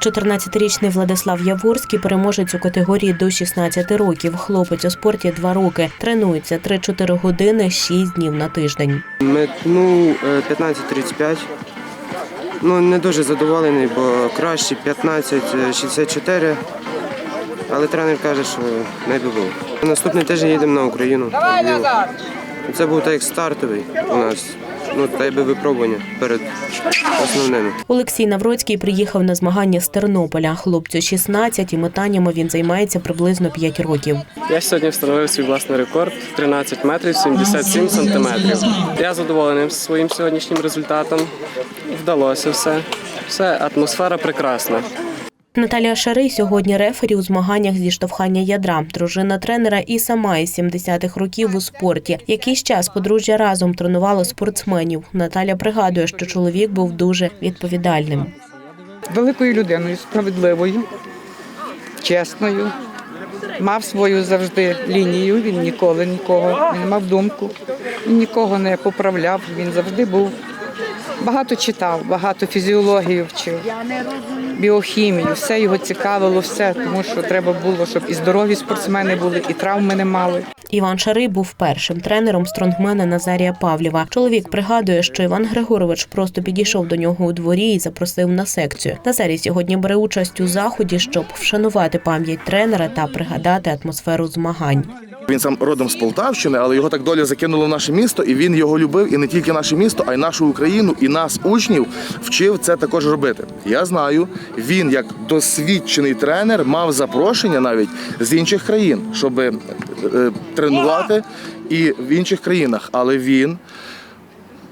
14-річний Владислав Яворський переможець у категорії до 16 років. Хлопець у спорті 2 роки. Тренується 3-4 години 6 днів на тиждень. Метну е, 15.35. Ну, не дуже задоволений, бо краще 15.64. Але тренер каже, що найби був. Наступний тиждень їдемо на Україну. в Львів. Це був так як стартовий у нас. Ну, та й би випробування перед основними. Олексій Навроцький приїхав на змагання з Тернополя. Хлопцю 16 і метаннями він займається приблизно 5 років. Я сьогодні встановив свій власний рекорд 13 метрів 77 сантиметрів. Я задоволений своїм сьогоднішнім результатом. Вдалося все. Все, атмосфера прекрасна. Наталія Шарий сьогодні рефері у змаганнях зі штовхання ядра. Дружина тренера і сама із 70-х років у спорті. Якийсь час подружжя разом тренувало спортсменів. Наталя пригадує, що чоловік був дуже відповідальним. великою людиною, справедливою, чесною. Мав свою завжди лінію, він ніколи нікого він мав думку, він нікого не поправляв, він завжди був. Багато читав, багато фізіології вчив, біохімію, все його цікавило, все, тому що треба було, щоб і здорові спортсмени були, і травми не мали. Іван Шарий був першим тренером стронгмена Назарія Павлєва. Чоловік пригадує, що Іван Григорович просто підійшов до нього у дворі і запросив на секцію. Назарій сьогодні бере участь у заході, щоб вшанувати пам'ять тренера та пригадати атмосферу змагань. Він сам родом з Полтавщини, але його так доля закинула в наше місто, і він його любив і не тільки наше місто, а й нашу Україну, і нас, учнів, вчив це також робити. Я знаю, він як досвідчений тренер мав запрошення навіть з інших країн, щоб е, е, тренувати і в інших країнах. Але він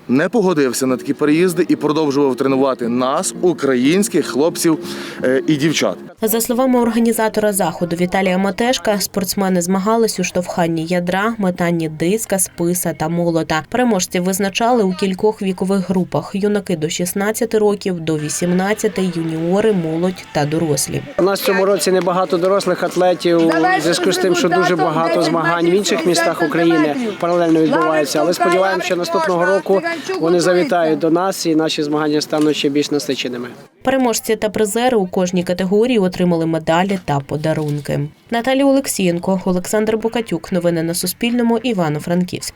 не погодився на такі переїзди і продовжував тренувати нас, українських хлопців е, і дівчат. За словами організатора заходу Віталія Матешка, спортсмени змагались у штовханні ядра, метанні диска, списа та молота. Переможців визначали у кількох вікових групах: юнаки до 16 років, до 18, юніори, молодь та дорослі. У нас в цьому році небагато дорослих атлетів у зв'язку з тим, що дуже багато змагань в інших містах України паралельно відбуваються. Але сподіваємося, що наступного року вони завітають до нас і наші змагання стануть ще більш насиченими. Переможці та призери у кожній категорії отримали медалі та подарунки. Наталія Олексієнко, Олександр Букатюк. Новини на Суспільному. Івано-Франківськ.